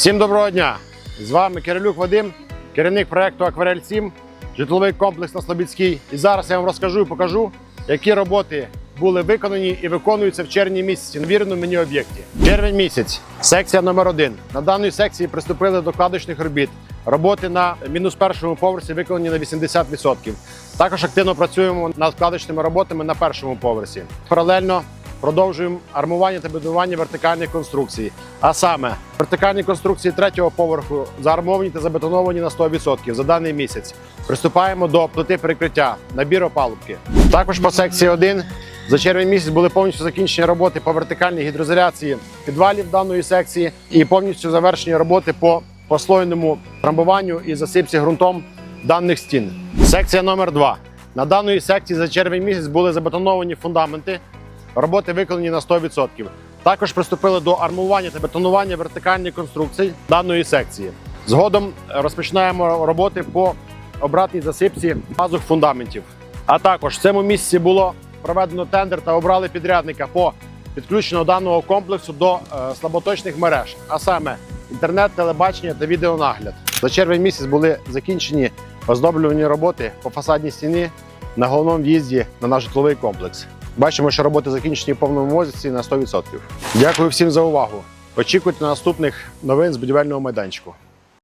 Всім доброго дня! З вами Кирилюк Вадим, керівник проекту Акварель 7, житловий комплекс на Слобідській. І зараз я вам розкажу і покажу, які роботи були виконані і виконуються в червні місяці на віреному мені об'єкті. Червень місяць, секція номер 1 На даній секції приступили до кладочних робіт. Роботи на мінус першому поверсі виконані на 80%. Також активно працюємо над кладочними роботами на першому поверсі. Паралельно продовжуємо армування та будування вертикальних конструкцій. А саме вертикальні конструкції третього поверху заармовані та забетоновані на 100% за даний місяць. Приступаємо до плити перекриття, набір опалубки. Також по секції 1 за червень місяць були повністю закінчені роботи по вертикальній гідроізоляції підвалів даної секції і повністю завершені роботи по послойному трамбуванню і засипці ґрунтом даних стін. Секція номер 2 На даної секції за червень місяць були забетоновані фундаменти. Роботи виконані на 100%. Також приступили до армування та бетонування вертикальних конструкцій даної секції. Згодом розпочинаємо роботи по обратній засипці базових фундаментів. А також в цьому місці було проведено тендер та обрали підрядника по підключенню даного комплексу до е, слаботочних мереж, а саме інтернет, телебачення та відеонагляд. За червень місяць були закінчені оздоблювані роботи по фасадній стіні на головному в'їзді на наш житловий комплекс. Бачимо, що роботи закінчені в повному мозці на 100%. Дякую всім за увагу. Очікуйте наступних новин з будівельного майданчику.